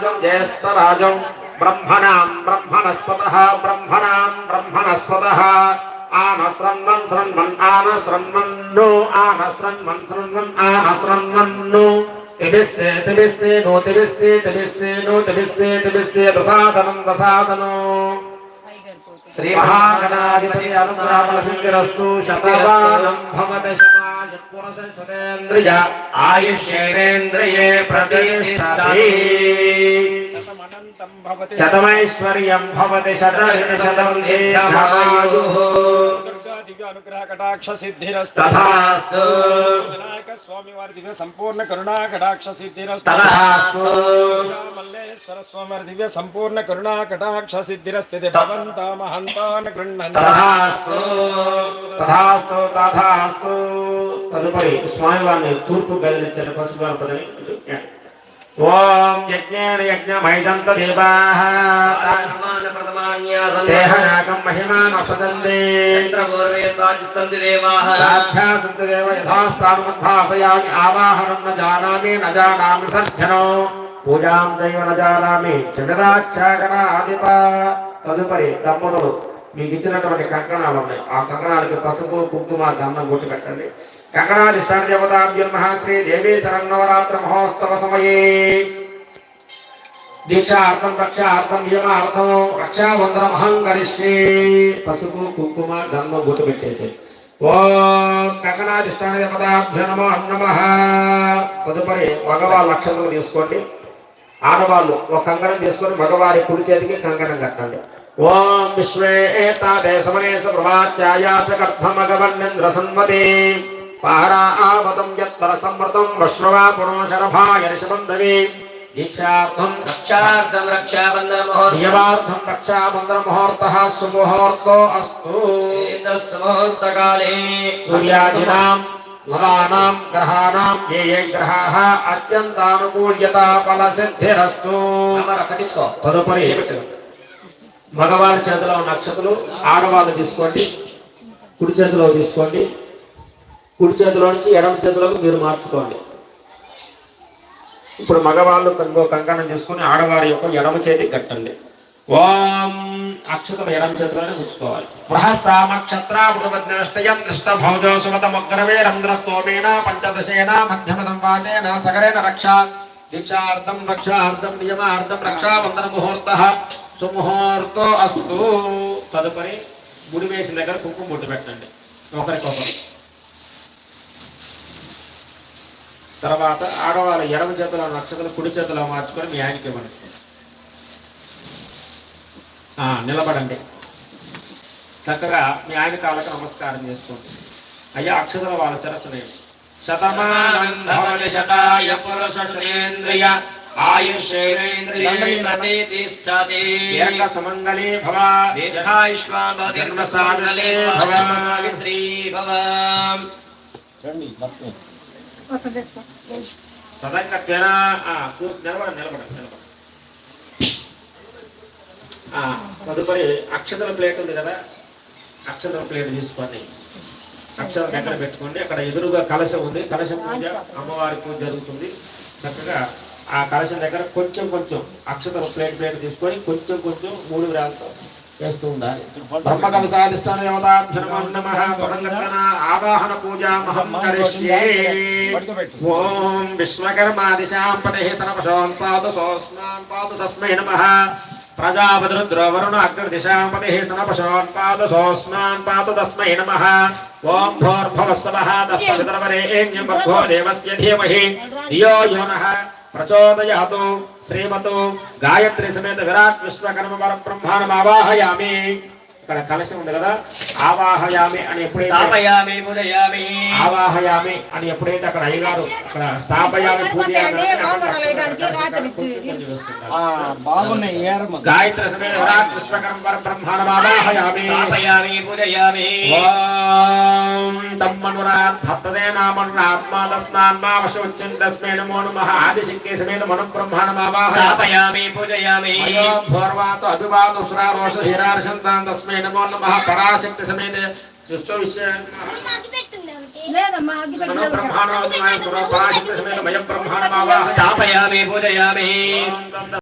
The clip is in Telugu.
జ్యేష్ఠరాజం జ్యేష్ఠరాజం బ్రహ్మణాం బ్రహ్మణస్పత బ్రహ్మణాం బ్రహ్మణస్పత. ఆన శృణ్వన్ శృణ్వన్ ఆన శృణ్వన్ను ఆన శృణ్వన్ శృణ్వన్ ఆన శృణ్వన్ను తిబిస్సే తిబిస్సే నో తిబిస్సే తిబిస్సే నో తిబిస్సే తిబిస్సే దసాదనం దసాదనో శ్రీ మహాగణాధిపతి అనుసరామల సింగిరస్తు శతమానం భవత శతం पुरुषसुरेन्द्रिय आयुष्येन्द्रिये विनायक स्वामी తదుపరి స్వామివారిని తూర్పు గదిలిచ్చిన పసుపు గణపతిని ఓం యజ్ఞేన యజ్ఞమైదంత దేవాః. దేహనాకం మహిమాన సదందే సాధ్యాసంత దేవ. యథాస్థానముద్భాసయామి ఆవాహనం న జానామి న జానామి సర్జనో. పూజాం దైవ న జానామి చంద్రాచ్ఛాగనాధిప తదుపరి దంపతులు మీకు ఇచ్చినటువంటి కంకణాలు ఉన్నాయి. ఆ కంకణాలకి పసుపు కుంకుమ గంధం కొట్టి పెట్టండి. కంకణాధిష్టాన దేవతాభ్యుల్ శ్రీ దేవీ శరన్నవరాత్ర మహోత్సవ సమయే. దీక్షార్థం రక్షార్థం నియమార్థం రక్షాబంధనం అహం కరిష్యే పసుపు కుంకుమ గంధం గుట్టు పెట్టేసి. ఓ కంకణాధిష్టాన దేవతాభ్య నమో నమ. తదుపరి మగవాళ్ళ లక్షణం తీసుకోండి. ఆడవాళ్ళు ఒక కంకణం తీసుకొని మగవారి కుడి చేతికి కంకణం కట్టండి. ఓం విశ్వే ఏతాదే సమనేశ ప్రభాచాయాచకర్థమగవన్నింద్ర సన్మతే పారావతం యత్పర సంవృతం వశ్రవా పురోశరభాయ రిషబంధవే దీక్షార్థం రక్షార్థం రక్షాబంధన ముహూర్తం నియమార్థం రక్షాబంధన ముహూర్త సుముహూర్తో అస్తు. ఏతస్ముహూర్తకాలే సూర్యాదీనాం నవానాం గ్రహాణం ఏ ఏ గ్రహాः అత్యంతానుకూల్యతా మగవాళ్ళ మగవారి చేతిలో ఉన్న అక్షతలు ఆడవాళ్ళు తీసుకోండి కుడి చేతిలో తీసుకోండి కుడి చేతిలో నుంచి ఎడమ చేతిలోకి మీరు మార్చుకోండి. ఇప్పుడు మగవాళ్ళు కంగో కంకణం తీసుకొని ఆడవారి యొక్క ఎడమ చేతి కట్టండి. ఓం అక్షతం ఎడమ చేతిలోనే ఉంచుకోవాలి. బృహస్తామక్షత్రామృతమగ్నష్టయం కృష్ణభోజో సుమతమగ్రవేరంధ్రస్తోమేన పంచదశేన మధ్యమదం వాదేన సగరేణ రక్ష దీక్షార్థం రక్షార్థం నియమార్థం రక్షాబంధన ముహూర్త సుముహూర్తో అస్తు. తదుపరి గుడి వేసిన దగ్గర కుంకుమ బొట్టు పెట్టండి. ఒకరికొకరు తర్వాత ఆడవాళ్ళు ఎడమ చేతిలో నక్షత్రం కుడి చేతిలో మార్చుకొని మీ ఆయనకి ఇవ్వండి. నిలబడండి. చక్కగా మీ ఆయన కాళ్ళకి నమస్కారం చేసుకోండి. అయ్యా అక్షతల వాళ్ళ శిరస్సు నేను భవతి శతాయ పురుషేంద్రియ తదంగత్వేనా ఆ, తదుపరి అక్షతల ప్లేట్ ఉంది కదా అక్షతల ప్లేట్ తీసుకోండి. అక్షతల దగ్గర పెట్టుకోండి. అక్కడ ఎదురుగా కలశం ఉంది. కలశం పూజ అమ్మవారి పూజ జరుగుతుంది. చక్కగా ఆ కలశం దగ్గర కొంచెం కొంచెం అక్షతల ప్లేట్ ప్లేట్ తీసుకొని కొంచెం కొంచెం మూడు విరాలతో చేస్తూ ఉండాలి. బ్రహ్మ కలశాధిష్టాన దేవతాభ్యనమో నమః తదంగత్వేన ఆవాహన పూజామహం కరిష్యే. ఓం విశ్వకర్మాదిశాం పతిః సనపశోన్ పాదు సోస్మాన్ పాదు తస్మై నమః. ప్రజాపతిరుద్రో వరుణ అగ్రదిశాం పతిః సనపశోన్ పాదు సోస్మాన్ పాదు తస్మై నమః. ఓం భోర్భవస్సవః తస్మవితరవరేణ్యం భర్గో దేవస్య ధీమహి. యో నః ప్రచోదయాతు శ్రీమతు గాయత్రి సమేత విరాట్ విశ్వకర్మ పరబ్రహ్మాణమావాహయామి ఇక్కడ కలశం ఉంది కదా ఆవాహయామి అని ఎప్పుడైతే ఆవాహయామి అని ఎప్పుడైతే అక్కడ అయ్యగారు అక్కడ స్థాపయామి పూజ గాయత్రి పరబ్రహ్మాణమావాహయామి స్థాపయామి పూజయామి తమ్మనురాధత్తదే నామనురాత్మా తస్మాన్మా వశోచ్చింతస్మే నమో నమః. ఆదిశక్తి సమేత మను బ్రహ్మాణమావాహయామి స్థాపయామి పూజయామి. పూర్వాతో అభివాదు తస్మై నమో నమః పరాశక్తి సమేత విశ్వ మనో పెట్టిన బ్రహ్మాండ పరాశక్తి సమేత భయం బ్రహ్మాండమావాహయామి స్థాపయామి పూజయామి.